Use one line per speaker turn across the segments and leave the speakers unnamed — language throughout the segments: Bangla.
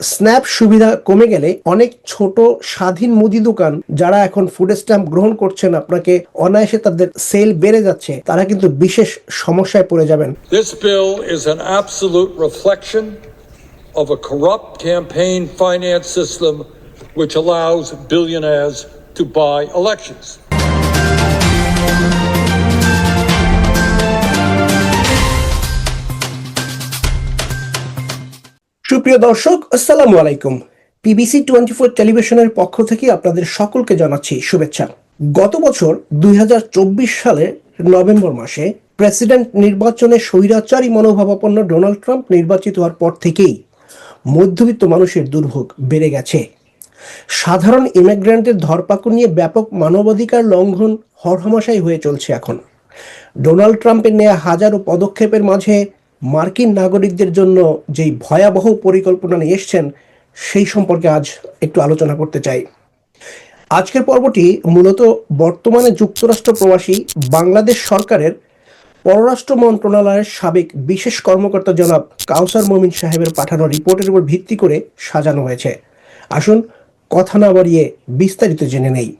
স্ন্যাপ সুবিধা কমে গেলে অনেক ছোট স্বাধীন মুদি দোকান যারা এখন ফুড স্ট্যাম্প গ্রহণ করছেন আপনাকে অনায়াসে তাদের সেল বেড়ে যাচ্ছে তারা কিন্তু বিশেষ সমস্যায় পড়ে যাবেন
This bill is an absolute reflection of a corrupt campaign finance system which allows billionaires to buy elections.
সুপ্রিয় দর্শক, আসসালামু আলাইকুম। পিবিসি টোয়েন্টি ফোর টেলিভিশনের পক্ষ থেকে আপনাদের সকলকে জানাচ্ছি শুভেচ্ছা। গত বছর দুই সালের নভেম্বর মাসে প্রেসিডেন্ট নির্বাচনে স্বৈরাচারী মনোভাবাপন্ন ডোনাল্ড ট্রাম্প নির্বাচিত হওয়ার পর থেকেই মধ্যবিত্ত মানুষের দুর্ভোগ বেড়ে গেছে। সাধারণ ইমিগ্রেন্টের ধরপাকড় নিয়ে ব্যাপক মানবাধিকার লঙ্ঘন হরহমাশাই হয়ে চলছে এখন। ডোনাল্ড ট্রাম্পের নেয়া হাজারো পদক্ষেপের মাঝে মার্কিন নাগরিকদের জন্য যেই ভয়াবহ পরিকল্পনা নিয়ে এসছেন, সেই সম্পর্কে আজ একটু আলোচনা করতে চাই। আজকের পর্বটি মূলত বর্তমানে যুক্তরাষ্ট্র প্রবাসী বাংলাদেশ সরকারের পররাষ্ট্র মন্ত্রণালয়ের সাবেক বিশেষ কর্মকর্তা জনাব কাউসার মমিন সাহেবের পাঠানো রিপোর্টের উপর ভিত্তি করে সাজানো হয়েছে। আসুন কথা না বাড়িয়ে বিস্তারিত জেনে নেই।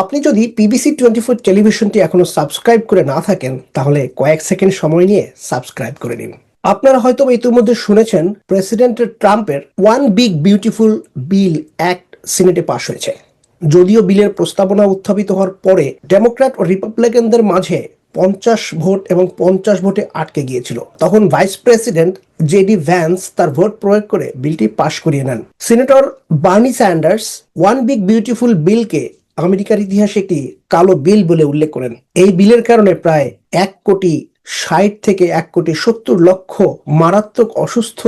আপনি যদি পিবিসি টোয়েন্টি ফোর টেলিভিশনটি এখনও সাবস্ক্রাইব করে না থাকেন, তাহলে কয়েক সেকেন্ড সময় নিয়ে সাবস্ক্রাইব করে নিন। আপনারা হয়তো ইতিমধ্যে শুনেছেন প্রেসিডেন্ট ট্রাম্পের one big beautiful bill act সিনেটে পাশ হয়েছে। যদিও বিলের প্রস্তাবনা উত্থাপিত হওয়ার পরে ডেমোক্র্যাট ও রিপাবলিকানদের মাঝে পঞ্চাশ ভোট এবং পঞ্চাশ ভোটে আটকে গিয়েছিল। তখন ভাইস প্রেসিডেন্ট জেডি ভ্যান্স তার ভোট প্রয়োগ করে বিলটি পাশ করিয়ে নেন। Senator Bernie Sanders one big beautiful বিলকে আমেরিকার ইতিহাসে একটি কালো বিল বলে উল্লেখ করেন এই বিলের কারণে প্রায় এক কোটি ষাট থেকে এক কোটি সত্তর লক্ষ মারাত্মক অসুস্থ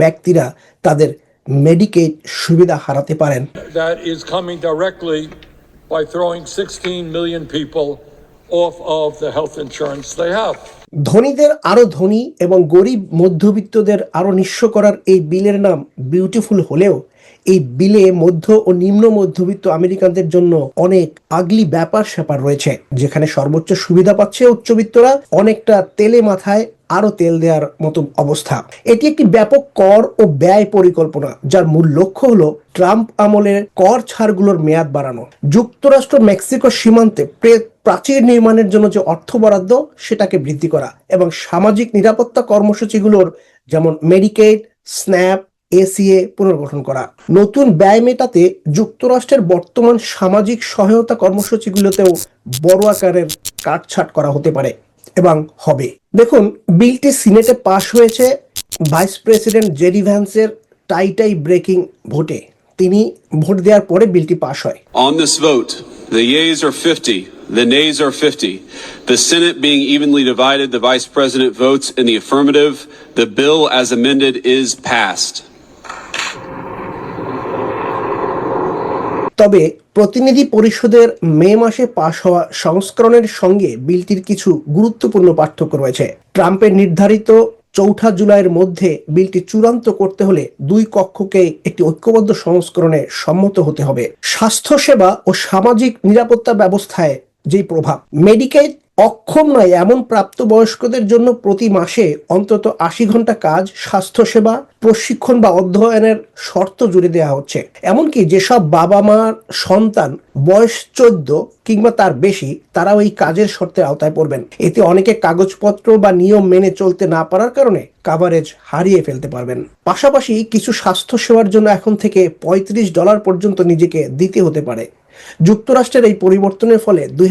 ব্যক্তিরা তাদের মেডিকেড সুবিধা হারাতে পারেন
That is coming directly by throwing 16 million people off of the health insurance they have.
ধনীদের আরও ধনী এবং গরিব মধ্যবিত্তদের আরও নিঃস্ব করার এই বিলের নাম বিউটিফুল হলেও এই বিলে মধ্য ও নিম্ন মধ্যবিত্ত আমেরিকানদের জন্য অনেক আগলি ব্যাপার স্যাপার রয়েছে, যেখানে সর্বোচ্চ সুবিধা পাচ্ছে উচ্চবিত্তরা, অনেকটা তেলে মাথায় আরও তেল দেওয়ার মতো অবস্থা। এটি একটি ব্যাপক কর ও ব্যয় পরিকল্পনা, যার মূল লক্ষ্য হলো ট্রাম্প আমলের কর ছাড়গুলোর মেয়াদ বাড়ানো। যুক্তরাষ্ট্র মেক্সিকো সীমান্তে প্রাচীর নির্মাণের জন্য যে অর্থ বরাদ্দ, সেটাকে বৃদ্ধি করা এবং সামাজিক নিরাপত্তা কর্মসূচিগুলোর, যেমন মেডিকেড, স্ন্যাপ এসিএ পুনর্গঠন করা নতুন ব্যয় মেটাতে যুক্তরাষ্ট্রের বর্তমান সামাজিক সহায়তা কর্মসূচিগুলোতেও বড় আকারের কাটছাট করা হতে পারে এবং হবে দেখুন বিলটি সিনেটে পাশ হয়েছে ভাইস প্রেসিডেন্ট জেডি ভ্যান্সের টাইটাই ব্রেকিং ভোটে তিনি ভোট দেওয়ার পরে বিলটি পাশ হয়
On this vote, the yeas are 50, the nays are 50. The Senate being evenly divided, the Vice President votes in the affirmative. The bill as amended is passed.
তবে প্রতিনিধি পরিষদের মে মাসে পাশ হওয়া সংস্করণের সঙ্গে বিলটির কিছু গুরুত্বপূর্ণ পার্থক্য রয়েছে। ট্রাম্পের নির্ধারিত চৌঠা জুলাইয়ের মধ্যে বিলটি চূড়ান্ত করতে হলে দুই কক্ষকে একটি ঐক্যবদ্ধ সংস্করণে সম্মত হতে হবে। স্বাস্থ্যসেবা ও সামাজিক নিরাপত্তা ব্যবস্থায় যেই প্রভাব মেডিকেড অক্ষম নয়, এমন প্রাপ্তবয়স্কদের জন্য প্রতি মাসে অন্তত আশি ঘণ্টা কাজ, স্বাস্থ্যসেবা, প্রশিক্ষণ বা অধ্যয়নের শর্ত জুড়ে দেওয়া হচ্ছে। এমনকি যেসব বাবা মার সন্তান বয়স চোদ্দ কিংবা তার বেশি, তারাও এই কাজের শর্তের আওতায় পড়বেন। এতে অনেকে কাগজপত্র বা নিয়ম মেনে চলতে না পারার কারণে কাভারেজ হারিয়ে ফেলতে পারবেন। পাশাপাশি কিছু স্বাস্থ্য সেবার জন্য এখন থেকে পঁয়ত্রিশ ডলার পর্যন্ত নিজেকে দিতে হতে পারে। যুক্তরাষ্ট্রের এই পরিবর্তনের ফলে দুই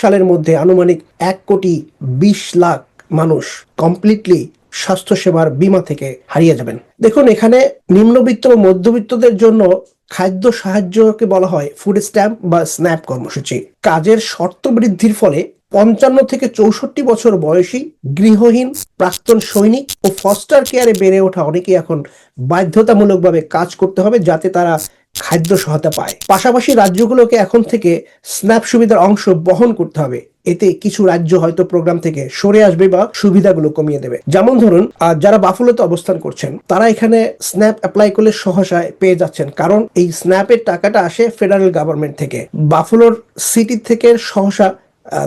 সালের মধ্যে আনুমানিক এক কোটি বিশ লাখ মানুষ কমপ্লিটলি স্বাস্থ্যসেবার বিমা থেকে হারিয়ে যাবেন। দেখুন, এখানে নিম্নবিত্ত ও মধ্যবিত্তদের জন্য খাদ্য সাহায্যকে বলা হয় ফুড স্ট্যাম্প বা স্ন্যাপ কর্মসূচি। কাজের শর্ত বৃদ্ধির ফলে পঞ্চান্ন থেকে চৌষট্টি বছর বয়সী গৃহহীন, প্রাক্তন সৈনিক ও ফস্টার কেয়ারে বেড়ে ওঠা অনেকেই এখন বাধ্যতামূলকভাবে কাজ করতে হবে যাতে তারা খাদ্য সহায়তা পায়। পাশাপাশি রাজ্যগুলোকে এখন থেকে স্ন্যাপ সুবিধার অংশ বহন করতে হবে। এতে কিছু রাজ্য হয়তো প্রোগ্রাম থেকে সরে আসবে বা সুবিধাগুলো কমিয়ে দেবে। যেমন ধরুন যারা বাফুলোতে অবস্থান করছেন, তারা এখানে স্ন্যাপ অ্যাপ্লাই করলে সহসায় পেয়ে যাচ্ছেন। কারণ এই স্ন্যাপের টাকাটা আসে ফেডারেল গভর্নমেন্ট থেকে। বাফুলোর সিটি থেকে সহসা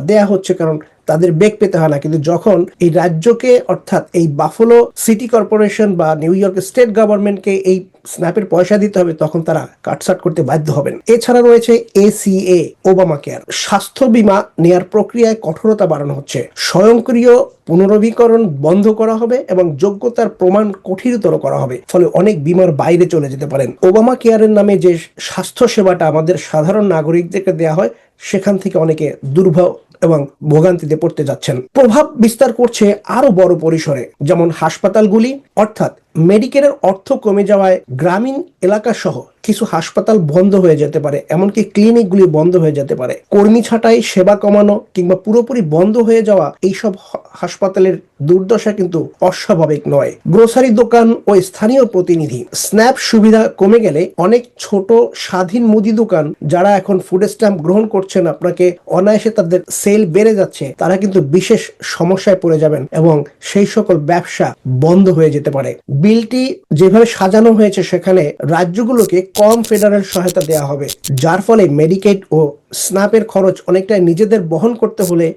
দেয়া হচ্ছে কারণ তাদের বেগ পেতে হয় না। কিন্তু যখন এই রাজ্যকে, অর্থাৎ এই বাফলো সিটি কর্পোরেশন বা নিউ ইয়র্ক স্টেট গভর্নমেন্টকে এই স্ন্যাপের পয়সা দিতে হবে, তখন তারা কাটসাট করতে বাধ্য হবেন। এছাড়া রয়েছে এসিএ ওবামা কেয়ার স্বাস্থ্য বীমা নেয়ার প্রক্রিয়ায় কঠোরতা বাড়ানো হচ্ছে। স্বয়ংক্রিয় পুনরবীকরণ বন্ধ করা হবে এবং যোগ্যতার প্রমাণ কঠিনতর করা হবে। ফলে অনেক বিমার বাইরে চলে যেতে পারেন। ওবামা কেয়ারের নামে যে স্বাস্থ্য সেবাটা আমাদের সাধারণ নাগরিকদেরকে দেওয়া হয় সেখান থেকে অনেকে দুর্ভোগ এবং ভোগান্তিতে পড়তে যাচ্ছেন। প্রভাব বিস্তার করছে আরও বড় পরিসরে, যেমন হাসপাতালগুলি, অর্থাৎ মেডিকেলের অর্থ কমে যাওয়ায় গ্রামীণ এলাকা সহ কিছু হাসপাতাল বন্ধ হয়ে যেতে পারে, এমনকি ক্লিনিকগুলি বন্ধ হয়ে যেতে পারে। কর্মী ছাঁটাই, সেবা কমানো কিংবা পুরোপুরি বন্ধ হয়ে যাওয়া এইসব হাসপাতালের দুর্দশা কিন্তু অস্বাভাবিক নয়। গ্রোসারি দোকান ও স্থানীয় প্রতিনিধি, স্ন্যাপ সুবিধা কমে গেলে অনেক ছোট স্বাধীন মুদি দোকান যারা এখন ফুড স্ট্যাম্প গ্রহণ করছেন, আপনাকে অনায়াসে তাদের সেল বেড়ে যাচ্ছে, তারা কিন্তু বিশেষ সমস্যায় পড়ে যাবেন এবং সেই সকল ব্যবসা বন্ধ হয়ে যেতে পারে। বিলটি যেভাবে সাজানো হয়েছে সেখানে রাজ্যগুলোকে কম ফেডারেল সহায়তা দেওয়া হবে, যার ফলে মেডিকেড ও স্নাপের খরচ অনেকটাই নিজেদের বহন করতে হলে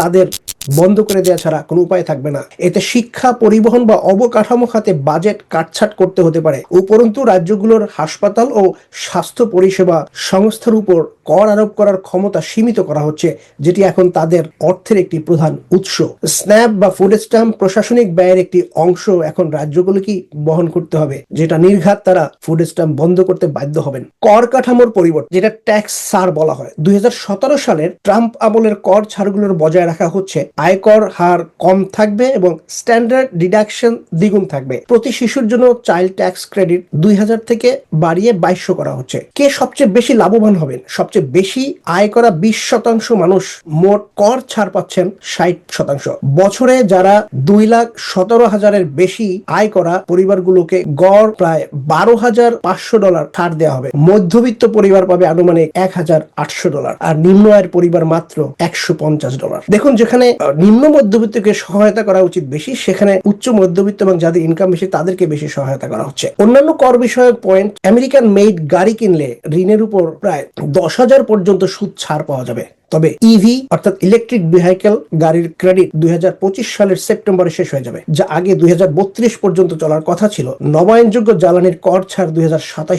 তাদের বন্ধ করে দেওয়া ছাড়া কোনো উপায় থাকবে না। এতে শিক্ষা, পরিবহন বা অবকাঠামো খাতে বাজেট কাটছাট করতে হতে পারে। উপরন্তু, রাজ্যগুলোর হাসপাতাল ও স্বাস্থ্য পরিষেবা সংস্থার উপর কর আরোপ করার ক্ষমতা সীমিত করা হচ্ছে, যেটি এখন তাদের অর্থের একটি প্রধান উৎস। স্ন্যাপ বা ফুড স্ট্যাম্প প্রশাসনিক ব্যয়ের একটি অংশ এখন রাজ্যগুলোকেই বহন করতে হবে, যেটা নির্ঘাত তারা ফুড স্ট্যাম্প বন্ধ করতে বাধ্য হবেন। কর কাঠামোর পরিবর্তন যেটা ট্যাক্স সার বলা হয়, দুই সালের ট্রাম্প আমলের কর ছাড়গুলোর বজায় রাখা হচ্ছে। আয়কর হার কম থাকবে এবং স্ট্যান্ডার্ড ডিডাকশন দ্বিগুণ থাকবে। প্রতি শিশুর জন্য চাইল্ড ট্যাক্স ক্রেডিট দুই হাজার থেকে বাড়িয়ে বাইশশো করা হচ্ছে। কে সবচেয়ে বেশি লাভবান হবেন? সবচেয়ে বেশি আয় করা বিশ শতাংশ মানুষ মোট কর ছাড় পাচ্ছেন ষাট শতাংশ। বছরে যারা দুই লাখ সতেরো হাজারের বেশি আয় করা পরিবারগুলোকে গড় প্রায় বারো হাজার পাঁচশো ডলার ছাড় দেওয়া হবে। মধ্যবিত্ত পরিবার পাবে আনুমানিক এক হাজার আটশো ডলার আর নিম্ন আয়ের পরিবার মাত্র একশো পঞ্চাশ ডলার। দেখুন, যেখানে নিম্ন মধ্যবিত্তকে সহায়তা করা উচিত বেশি, সেখানে উচ্চ মধ্যবিত্ত এবং যাদের ইনকাম বেশি তাদেরকে বেশি সহায়তা করা হচ্ছে। অন্যান্য কর বিষয়ক পয়েন্ট আমেরিকান মেড গাড়ি কিনলে ঋণের উপর প্রায় দশ হাজার পর্যন্ত সুদ ছাড় পাওয়া যাবে। তবে ইভি অর্থাৎ ইলেকট্রিক ভেহিকেল গাড়ির ক্রেডিট দুই হাজার পঁচিশ সালের সেপ্টেম্বরে শেষ হয়ে যাবে, যা আগে দুই হাজার বত্রিশ পর্যন্ত চলার কথা ছিল। নবায়নযোগ্য জ্বালানির কর ছাড় দুই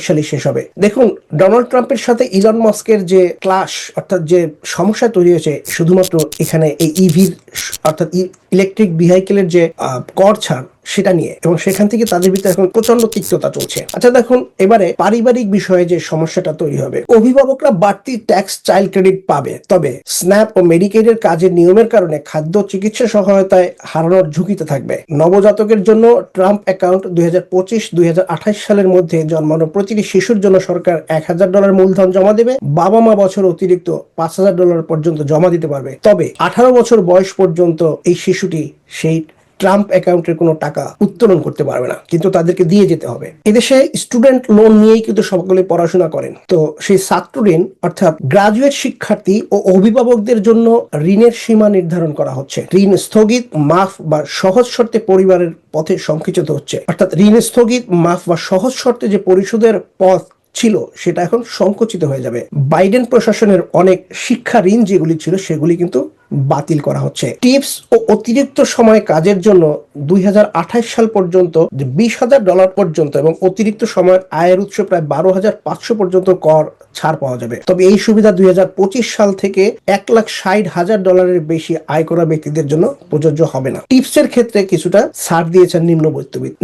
সালে শেষ হবে। দেখুন, ডোনাল্ড ট্রাম্পের সাথে ইলন মাস্কের যে ক্লাস অর্থাৎ যে সমস্যা তৈরি হয়েছে, শুধুমাত্র এখানে এই ইভির অর্থাৎ ইলেকট্রিক ভেহিকেলের যে কর ছাড় সেটা নিয়ে এবং সেখান থেকে তাদের ভিতরে এখন প্রচণ্ড তিক্ততা চলছে। আচ্ছা দেখুন, এবারে পারিবারিক বিষয়ে যে সমস্যাটা তৈরি হবে, অভিভাবকরা বাড়তি ট্যাক্স চাইল্ড ক্রেডিট পাবে। তবে স্ন্যাপ ও মেডিকেডের কাজের নিয়মের কারণে খাদ্য চিকিৎসা সহায়তায় হারানোর ঝুঁকিতে থাকবে। নবজাতকের জন্য ট্রাম্প অ্যাকাউন্ট দুই হাজার পঁচিশ, দুই হাজার আঠাশ সালের মধ্যে জন্মানো প্রতিটি শিশুর জন্য সরকার এক হাজার ডলার মূলধন জমা দেবে। বাবা মা বছর অতিরিক্ত পাঁচ হাজার ডলার পর্যন্ত জমা দিতে পারবে। তবে আঠারো বছর বয়স পর্যন্ত এই শিশুটি সেই ট্রাম্প অ্যাকাউন্টের কোনো টাকা উত্তোলন করতে পারবে না, কিন্তু তাদেরকে দিয়ে যেতে হবে। এদেশে স্টুডেন্ট লোন নিয়েই কিন্তু সকলে পড়াশোনা করেন। তো সেই ছাত্র ঋণ অর্থাৎ গ্রাজুয়েট শিক্ষার্থী ও অভিভাবকদের জন্য ঋণের সীমা নির্ধারণ করা হচ্ছে। ঋণ স্থগিত, মাফ বা সহজ শর্তে পরিবারের পথে সংকুচিত হচ্ছে। অর্থাৎ ঋণ স্থগিত, মাফ বা সহজ শর্তে যে পরিশোধের পথ ছিল, সেটা এখন সংকুচিত হয়ে যাবে। বাইডেন প্রশাসনের অনেক শিক্ষা ঋণ যেগুলি ছিল, সেগুলি কিন্তু বাতিল করা হচ্ছে। টিপস ও অতিরিক্ত সময় কাজের জন্য দুই হাজার আঠাশ সাল পর্যন্ত বিশ হাজার ডলার পর্যন্ত এবং অতিরিক্ত সময়ের আয়ের উৎস প্রায় বারো হাজার পাঁচশো পর্যন্ত কর ছাড় পাওয়া যাবে। তবে এই সুবিধা দুই হাজার পঁচিশ সাল থেকে এক লাখ ষাট হাজার ডলারের বেশি আয় করা ব্যক্তিদের জন্য প্রযোজ্য হবে না। টিপসের ক্ষেত্রে কিছুটা ছাড় দিয়েছেন নিম্ন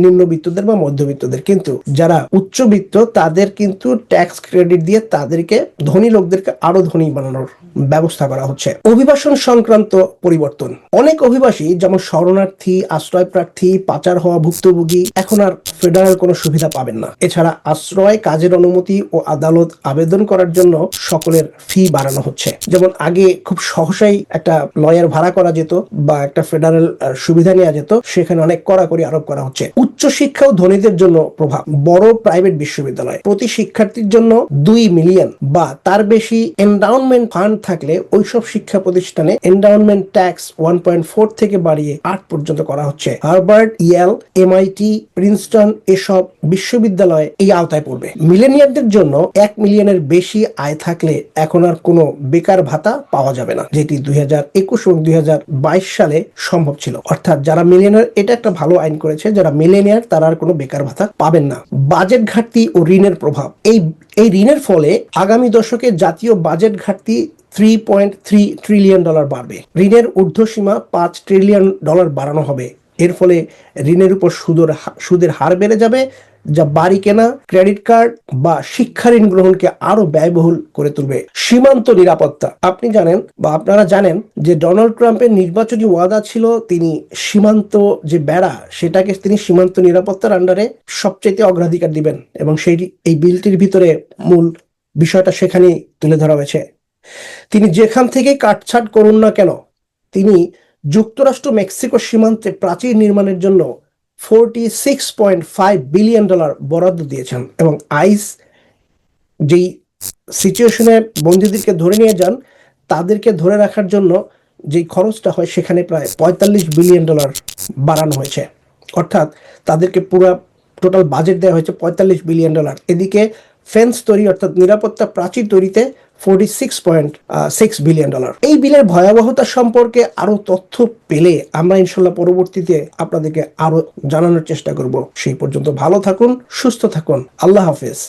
নিম্নবিত্তদের বা মধ্যবিত্তদের কিন্তু। যারা উচ্চবিত্ত, তাদের কিন্তু ট্যাক্স ক্রেডিট দিয়ে তাদেরকে ধনী লোকদেরকে আরও ধনী বানানোর ব্যবস্থা করা হচ্ছে। অভিবাসন সংক্রান্ত পরিবর্তন। অনেক অভিবাসী, যেমন শরণার্থী আশ্রয় প্রার্থী পাচার হওয়া ভুক্তভোগী, এখন আর ফেডারেল কোনো সুবিধা পাবেন না। এছাড়া আশ্রয়, কাজের অনুমতি ও আদালত আবেদন করার জন্য সকলের ফি বাড়ানো হচ্ছে। যেমন আগে খুব সহসাই একটা লয়ার ভাড়া করা যেত বা একটা ফেডারেল সুবিধা নেওয়া যেত, সেখানে অনেক কড়াকড়ি আরোপ করা হচ্ছে। উচ্চ শিক্ষা ও ধনীদের জন্য প্রভাব, বড় প্রাইভেট বিশ্ববিদ্যালয়। প্রতি শিক্ষার্থীর জন্য দুই মিলিয়ন বা তার বেশি এন্ডাউনমেন্ট ফান্ড থাকলে ওইসব শিক্ষা প্রতিষ্ঠানে endowment tax one point four থেকে বাড়িয়ে আট পর্যন্ত করা হচ্ছে। হার্ভার্ড, ইয়েল, এমআইটি, প্রিন্সটন এসব বিশ্ববিদ্যালয় এই আওতায় পড়বে। মিলেনিয়ারদের জন্য এক মিলিয়নের বেশি আয় থাকলে এখন আর কোনো বেকার ভাতা পাওয়া যাবে না, যেটি দুই হাজার একুশ এবং দুই হাজার বাইশ সালে সম্ভব ছিল। অর্থাৎ যারা মিলেনিয়ার এটা একটা ভালো আইন করেছে, যারা মিলেনিয়ার তারা আর কোনো বেকার ভাতা পাবেন না। বাজেট ঘাটতি ও ঋণের প্রভাব, এই এই ঋণের ফলে আগামী দশকে জাতীয় বাজেট ঘাটতি three point three trillion dollar বাড়বে। ঋণের ঊর্ধ্বসীমা পাঁচ ট্রিলিয়ন ডলার বাড়ানো হবে। এর ফলে ঋণের উপর সুদের সুদের হার বেড়ে যাবে, যা বাড়ি কেনা, ক্রেডিট কার্ড বা শিক্ষা ঋণ গ্রহণকে আরও ব্যয়বহুল করে তুলবে। সীমান্ত নিরাপত্তা। আপনি জানেন বা আপনারা জানেন যে ডোনাল্ড ট্রাম্পের নির্বাচনী ওয়াদা ছিল তিনি সীমান্ত যে বেড়া, সেটাকে তিনি সীমান্ত নিরাপত্তার আন্ডারে সবচেয়ে অগ্রাধিকার দিবেন এবং সেই এই বিলটির ভিতরে মূল বিষয়টা সেখানেই তুলে ধরা হয়েছে। তিনি যেখান থেকে কাটছাট করুন না কেন, তিনি যুক্তরাষ্ট্র মেক্সিকো সীমান্তে প্রাচীর নির্মাণের জন্য forty six point five billion dollar বরাদ্দ দিয়েছেন এবং আইস যেই সিচুয়েশনে বন্দীদেরকে ধরে নিয়ে যান, তাদেরকে ধরে রাখার জন্য যেই খরচটা হয় সেখানে প্রায় পঁয়তাল্লিশ বিলিয়ন ডলার বাড়ানো হয়েছে। অর্থাৎ তাদেরকে পুরো টোটাল বাজেট দেওয়া হয়েছে পঁয়তাল্লিশ বিলিয়ন ডলার এদিকে ফেন্স তৈরি অর্থাৎ নিরাপত্তা প্রাচীর তৈরিতে forty six point six billion dollar এই বিলের ভয়াবহতা সম্পর্কে আরও তথ্য পেলে আমরা ইনশাল্লাহ পরবর্তীতে আপনাদেরকে আরও জানানোর চেষ্টা করব। সেই পর্যন্ত ভালো থাকুন, সুস্থ থাকুন। আল্লাহ হাফেজ।